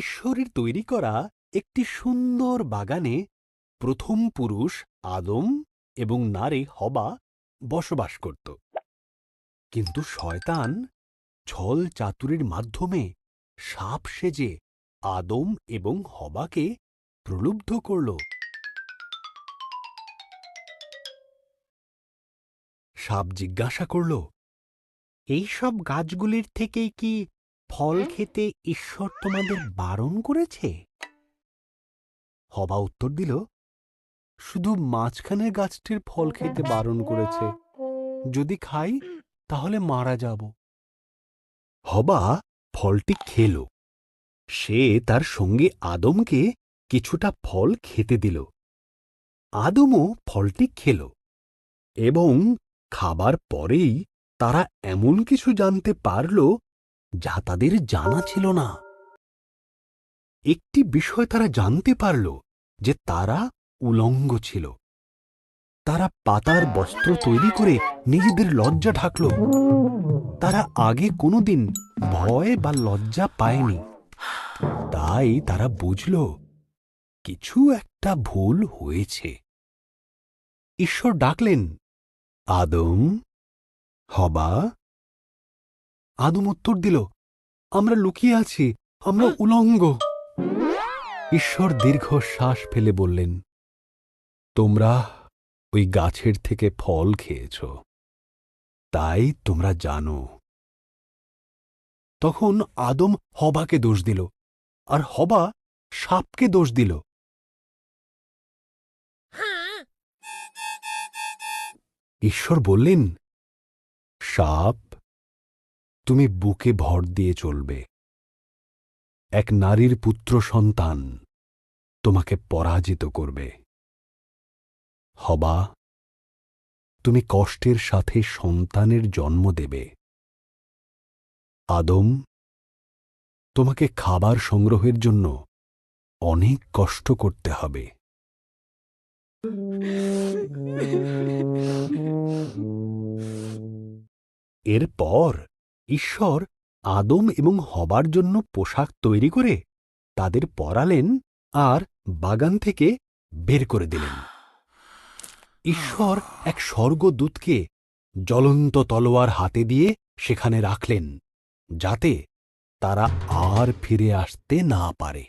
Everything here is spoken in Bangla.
ঈশ্বরের তৈরি করা একটি সুন্দর বাগানে প্রথম পুরুষ আদম এবং নারী হবা বসবাস করত। কিন্তু শয়তান ছল চাতুরির মাধ্যমে সাপ সেজে আদম এবং হবাকে প্রলুব্ধ করল। সাপ জিজ্ঞাসা করল এইসব গাছগুলির থেকেই কি ফল খেতে ঈশ্বর তোমাদের বারণ করেছে? হবা উত্তর দিল শুধু মাঝখানের গাছটির ফল খেতে বারণ করেছে। যদি খাই তাহলে মারা যাব। হবা ফলটি খেল। সে তার সঙ্গে আদমকে কিছুটা ফল খেতে দিল। আদমও ফলটি খেল এবং খাবার পরেই তারা এমন কিছু জানতে পারল যা তাদের জানা ছিল না। একটি বিষয় তারা জানতে পারল যে তারা উলঙ্গ ছিল। তারা পাতার বস্ত্র তৈরি করে নিজেদের লজ্জা ঢাকল। তারা আগে কোনোদিন ভয় বা লজ্জা পায়নি। তাই তারা বুঝল, কিছু একটা ভুল হয়েছে। ঈশ্বর ডাকলেন, আদম, হবা আদম উত্তর দিল আমরা লুকিয়ে আছি আমরা উলঙ্গ। ঈশ্বর দীর্ঘ শ্বাস ফেলে বললেন তোমরা ওই গাছের থেকে ফল খেয়েছ তাই তোমরা জানো। তখন আদম হবাকে দোষ দিল আর হবা সাপকে দোষ দিল। ঈশ্বর বললেন সাপ তুমি বুকে ভর দিয়ে চলবে। এক নারীর পুত্র সন্তান তোমাকে পরাজিত করবে। হবা, তুমি কষ্টের সাথে সন্তানের জন্ম দেবে। আদম, তোমাকে খাবার সংগ্রহের জন্য অনেক কষ্ট করতে হবে। এরপর ঈশ্বর আদম এবং হবার জন্য পোশাক তৈরি করে তাদের পরালেন আর বাগান থেকে বের করে দিলেন। ঈশ্বর এক স্বর্গদূতকে জ্বলন্ত তলোয়ার হাতে দিয়ে সেখানে রাখলেন যাতে তারা আর ফিরে আসতে না পারে।